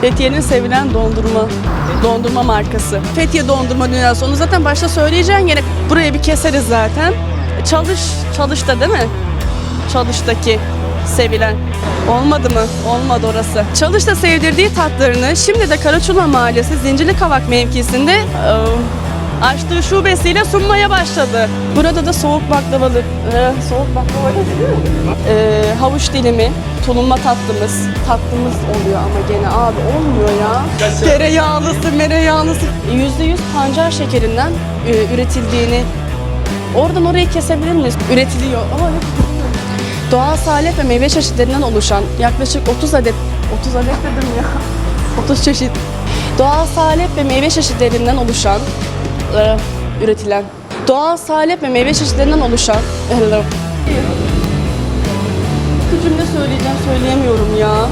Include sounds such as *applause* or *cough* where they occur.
Fethiye'nin sevilen dondurma. Dondurma markası. Fethiye dondurma dünyası. Onu zaten başta söyleyeceğim yine buraya bir keseriz zaten. Çalış, çalışta değil mi? Çalıştaki sevilen. Olmadı mı? Olmadı orası. Çalışta sevdirdiği tatlarını şimdi de Karaçula Mahallesi Zincirli Kavak mevkisinde açtığı şubesiyle sunmaya başladı. Burada da soğuk baklavalı, e, soğuk baklava? E, havuç dilimi, tulumba tatlımız, tatlımız oluyor ama gene abi olmuyor ya. Tereyağlısı, mereyağlısı. Yüzde yüz pancar şekerinden e, üretildiğini Oradan orayı kesebilir miyiz? Üretiliyor. Ama. Doğal salep ve meyve çeşitlerinden oluşan yaklaşık 30 adet 30 adet dedim ya. *laughs* 30 çeşit. Doğal salep ve meyve çeşitlerinden oluşan üretilen doğal salep ve meyve çeşitlerinden oluşan. Bir cümle söyleyeceğim söyleyemiyorum ya.